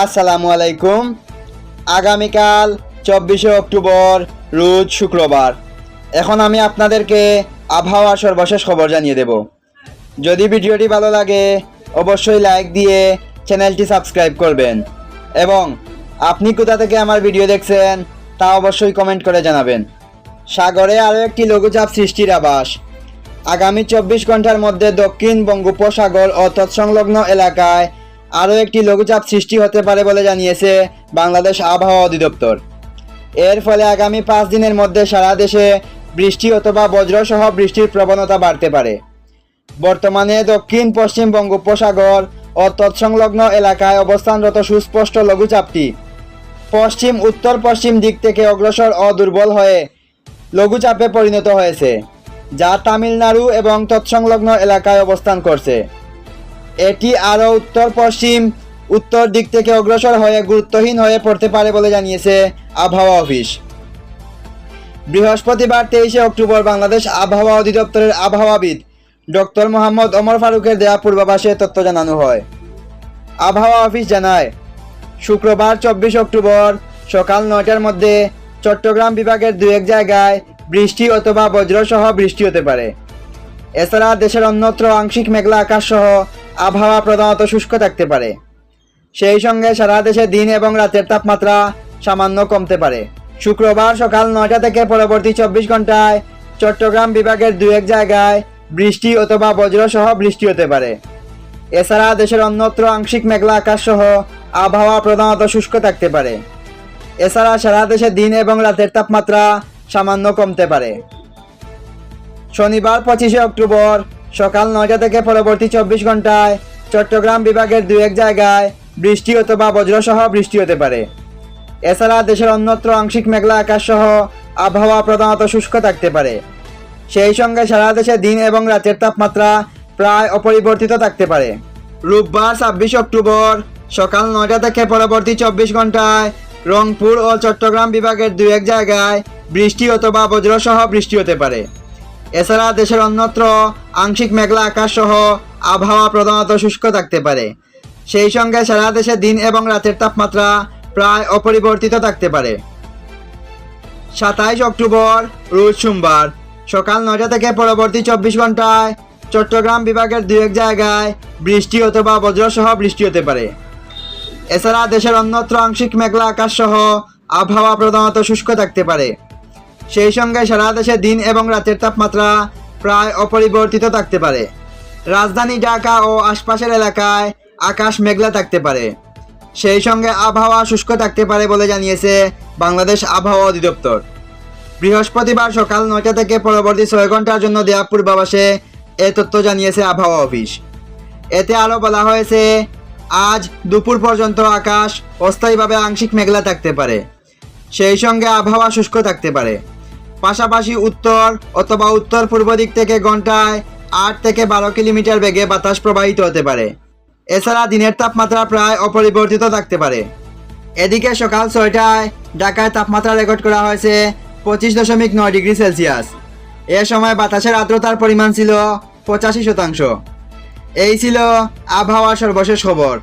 আসসালামু আলাইকুম। আগামীকাল চব্বিশে অক্টোবর, রোজ শুক্রবার। এখন আমি আপনাদেরকে আবহাওয়ার সর্বশেষ খবর জানিয়ে দেব। যদি ভিডিওটি ভালো লাগে, অবশ্যই লাইক দিয়ে চ্যানেলটি সাবস্ক্রাইব করবেন। এবং আপনি কোথা থেকে আমার ভিডিও দেখছেন, তা অবশ্যই কমেন্ট করে জানাবেন। সাগরে আরও একটি লঘুচাপ সৃষ্টির আভাস। আগামী চব্বিশ ঘণ্টার মধ্যে দক্ষিণ বঙ্গোপসাগর ও তৎসংলগ্ন এলাকায় আরও একটি লঘুচাপ সৃষ্টি হতে পারে বলে জানিয়েছে বাংলাদেশ আবহাওয়া অধিদপ্তর। এর ফলে আগামী পাঁচ দিনের মধ্যে সারা দেশে বৃষ্টি অথবা বজ্রসহ বৃষ্টির প্রবণতা বাড়তে পারে। বর্তমানে দক্ষিণ, পশ্চিম বঙ্গোপসাগর ও তৎসংলগ্ন এলাকায় অবস্থানরত সুস্পষ্ট লঘুচাপটি পশ্চিম, উত্তর, পশ্চিম দিক থেকে অগ্রসর ও দুর্বল হয়ে লঘুচাপে পরিণত হয়েছে, যা তামিলনাড়ু এবং তৎসংলগ্ন এলাকায় অবস্থান করছে। এটি আরও উত্তর পশ্চিম, উত্তর দিক থেকে অগ্রসর হয়ে গুরুত্বহীন হয়ে পড়তে পারে বলে জানিয়েছে আবহাওয়া অফিস। বৃহস্পতিবার তেইশে অক্টোবর বাংলাদেশ আবহাওয়া অধিদপ্তরের আবহাওয়াবিদ ডক্টর মোহাম্মদ ওমর ফারুকের দেয়া পূর্বাভাসে তথ্য জানানো হয়। আবহাওয়া অফিস জানায়, শুক্রবার চব্বিশ অক্টোবর সকাল নয়টার মধ্যে চট্টগ্রাম বিভাগের দু এক জায়গায় বৃষ্টি অথবা বজ্রসহ বৃষ্টি হতে পারে। এছাড়া দেশের অন্যত্র আংশিক মেঘলা আকাশ সহ আবহাওয়া প্রধানত শুষ্ক থাকতে পারে। সেই সঙ্গে সারা দেশে দিন এবং রাতের তাপমাত্রা সামান্য কমতে পারে। শুক্রবার সকাল নয়টা থেকে পরবর্তী চব্বিশ ঘন্টায় চট্টগ্রাম বিভাগের দু এক জায়গায় বৃষ্টি অথবা বজ্রসহ বৃষ্টি হতে পারে। এছাড়া দেশের অন্যত্র আংশিক মেঘলা আকাশ সহ আবহাওয়া প্রধানত শুষ্ক থাকতে পারে। এছাড়া সারা দেশে দিন এবং রাতের তাপমাত্রা সামান্য কমতে পারে। শনিবার পঁচিশে অক্টোবর সকাল নয়টা থেকে পরবর্তী চব্বিশ ঘন্টায় চট্টগ্রাম বিভাগের দু এক জায়গায় বৃষ্টি অথবা বজ্রসহ বৃষ্টি হতে পারে। এছাড়া দেশের অন্যত্র আংশিক মেঘলা আকাশ সহ আবহাওয়া প্রধানত শুষ্ক থাকতে পারে। সেই সঙ্গে সারা দেশে দিন এবং রাতের তাপমাত্রা প্রায় অপরিবর্তিত থাকতে পারে। রোববার ছাব্বিশ অক্টোবর সকাল নয়টা থেকে পরবর্তী চব্বিশ ঘন্টায় রংপুর ও চট্টগ্রাম বিভাগের দু এক জায়গায় বৃষ্টি অথবা বজ্রসহ বৃষ্টি হতে পারে। এছাড়া দেশের অন্যত্র আংশিক মেঘলা আকাশ সহ আবহাওয়া প্রধানত শুষ্ক থাকতে পারে। সেই সঙ্গে সারা দেশে দিন এবং রাতের তাপমাত্রা প্রায় অপরিবর্তিত থাকতে পারে। সাতাইশ অক্টোবর, রোজ সোমবার, সকাল নয়টা থেকে পরবর্তী চব্বিশ ঘন্টায় চট্টগ্রাম বিভাগের দু এক জায়গায় বৃষ্টি অথবা বজ্রসহ বৃষ্টি হতে পারে। এছাড়া দেশের অন্যত্র আংশিক মেঘলা আকাশ সহ আবহাওয়া প্রধানত শুষ্ক থাকতে পারে। সেই সঙ্গে সারা দেশে দিন এবং রাতের তাপমাত্রা প্রায় অপরিবর্তিত থাকতে পারে। রাজধানী ঢাকা ও আশপাশের এলাকায় আকাশ মেঘলা থাকতে পারে। সেই সঙ্গে আবহাওয়া শুষ্ক থাকতে পারে বলে জানিয়েছে বাংলাদেশ আবহাওয়া অধিদপ্তর। বৃহস্পতিবার সকাল নয়টা থেকে পরবর্তী ছয় ঘণ্টার জন্য দেয়া পূর্বাভাসে এ তথ্য জানিয়েছে আবহাওয়া অফিস। এতে আরও বলা হয়েছে, আজ দুপুর পর্যন্ত আকাশ অস্থায়ীভাবে আংশিক মেঘলা থাকতে পারে। সেই সঙ্গে আবহাওয়া শুষ্ক থাকতে পারে। পাশাপাশি উত্তর অথবা উত্তর পূর্ব দিক থেকে ঘন্টায় আট থেকে বারো কিলোমিটার বেগে বাতাস প্রবাহিত হতে পারে। এছাড়া দিনের তাপমাত্রা প্রায় অপরিবর্তিত থাকতে পারে। এদিকে সকাল ছয়টায় ঢাকায় তাপমাত্রা রেকর্ড করা হয়েছে পঁচিশ দশমিক নয় ডিগ্রি সেলসিয়াস। এ সময় বাতাসের আর্দ্রতার পরিমাণ ছিল পঁচাশি শতাংশ। এই ছিল আবহাওয়ার সর্বশেষ খবর।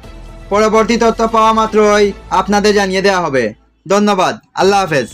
পরবর্তী তথ্য পাওয়া মাত্রই আপনাদের জানিয়ে দেওয়া হবে। ধন্যবাদ। আল্লাহ হাফেজ।